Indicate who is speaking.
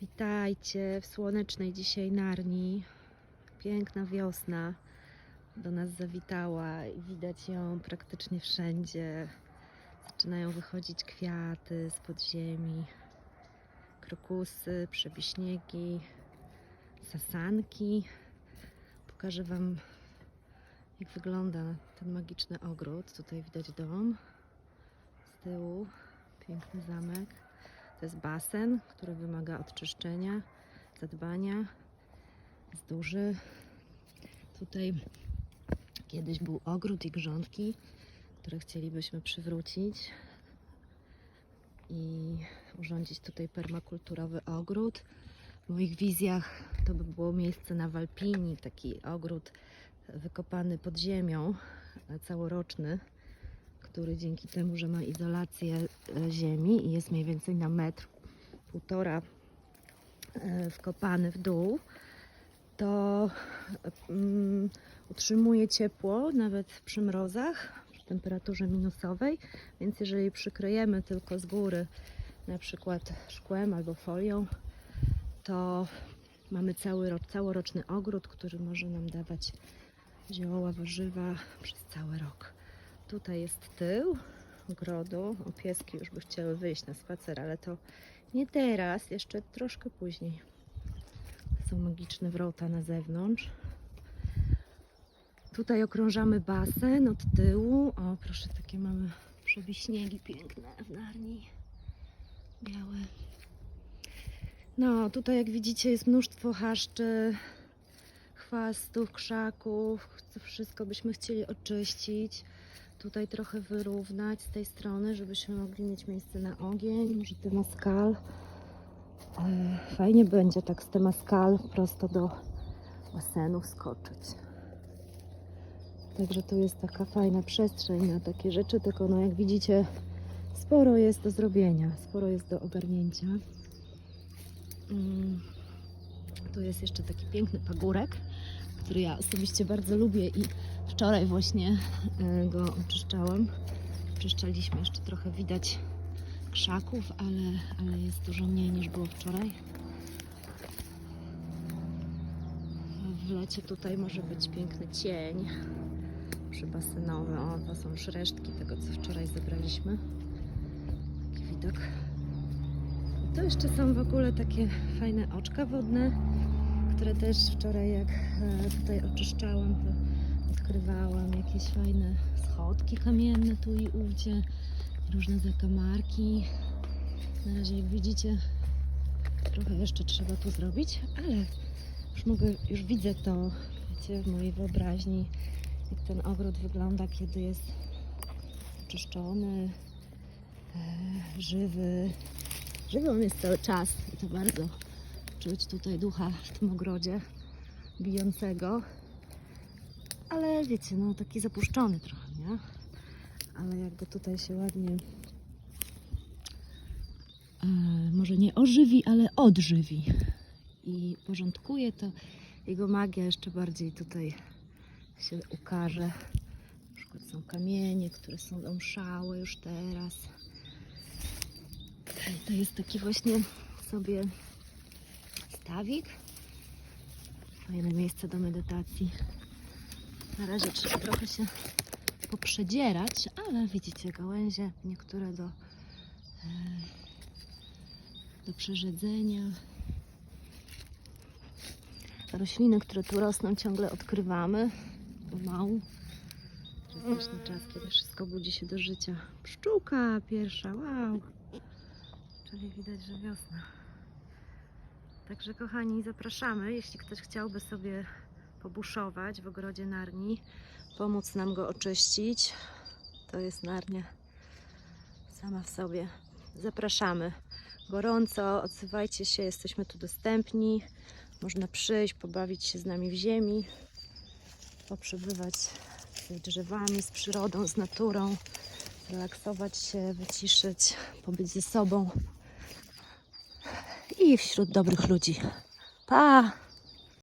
Speaker 1: Witajcie w słonecznej dzisiaj Narni. Piękna wiosna do nas zawitała i widać ją praktycznie wszędzie. Zaczynają wychodzić kwiaty z podziemi, krokusy, przebiśniegi, sasanki. Pokażę Wam, jak wygląda ten magiczny ogród. Tutaj widać dom z tyłu, piękny zamek. To jest basen, który wymaga odczyszczenia, zadbania. Jest duży. Tutaj kiedyś był ogród i grządki, które chcielibyśmy przywrócić i urządzić tutaj permakulturowy ogród. W moich wizjach to by było miejsce na Walpini, taki ogród wykopany pod ziemią, całoroczny, który dzięki temu, że ma izolację e, ziemi i jest mniej więcej na metr, półtora e, wkopany w dół, to mm, utrzymuje ciepło nawet przy mrozach, przy temperaturze minusowej, więc jeżeli przykryjemy tylko z góry na przykład szkłem albo folią, to mamy cały całoroczny ogród, który może nam dawać zioła, warzywa przez cały rok. Tutaj jest tył ogrodu. O, pieski już by chciały wyjść na spacer, ale to nie teraz, jeszcze troszkę później. Są magiczne wrota na zewnątrz. Tutaj okrążamy basen od tyłu. O, proszę, takie mamy przebiśniegi piękne w Narni. Białe. No, tutaj jak widzicie jest mnóstwo chaszczy, chwastów, krzaków. Wszystko byśmy chcieli oczyścić. Tutaj trochę wyrównać z tej strony, żebyśmy mogli mieć miejsce na ogień. Może temaskal. E, Fajnie będzie tak z temaskal prosto do basenu skoczyć. Także tu jest taka fajna przestrzeń na takie rzeczy, tylko no jak widzicie sporo jest do zrobienia, sporo jest do ogarnięcia. Mm. Tu jest jeszcze taki piękny pagórek, który ja osobiście bardzo lubię i wczoraj właśnie e, go oczyszczałam. Oczyszczaliśmy jeszcze trochę widać krzaków, ale, ale jest dużo mniej niż było wczoraj. W lecie tutaj może być piękny cień przybasenowy. O, to są już resztki tego, co wczoraj zebraliśmy. Taki widok. Tu jeszcze są w ogóle takie fajne oczka wodne, które też wczoraj jak e, tutaj oczyszczałam, to odkrywałam jakieś fajne schodki kamienne tu i ówdzie, różne zakamarki. Na razie jak widzicie trochę jeszcze trzeba tu zrobić, ale już mogę, już widzę to, wiecie, w mojej wyobraźni, jak ten ogród wygląda, kiedy jest oczyszczony, e, żywy. Żywy on jest cały czas i to bardzo czuć tutaj ducha w tym ogrodzie bijącego. Ale wiecie, no taki zapuszczony trochę, nie? Ale jakby tutaj się ładnie e, może nie ożywi, ale odżywi i porządkuje, to jego magia jeszcze bardziej tutaj się ukaże. Na przykład są kamienie, które są omszałe już teraz. To jest taki właśnie sobie stawik. Fajne miejsce do medytacji. Na razie trzeba trochę się poprzedzierać, ale widzicie gałęzie, niektóre do, e, do przerzedzenia. Rośliny, które tu rosną, ciągle odkrywamy pomału. Też ten czas, kiedy wszystko budzi się do życia. Pszczółka pierwsza, wow! Czyli widać, że wiosna. Także kochani, zapraszamy, jeśli ktoś chciałby sobie pobuszować w ogrodzie Narni, pomóc nam go oczyścić. To jest Narnia sama w sobie. Zapraszamy. Gorąco, odzywajcie się, jesteśmy tu dostępni. Można przyjść, pobawić się z nami w ziemi, poprzebywać z drzewami, z przyrodą, z naturą, relaksować się, wyciszyć, pobyć ze sobą i wśród dobrych ludzi. Pa!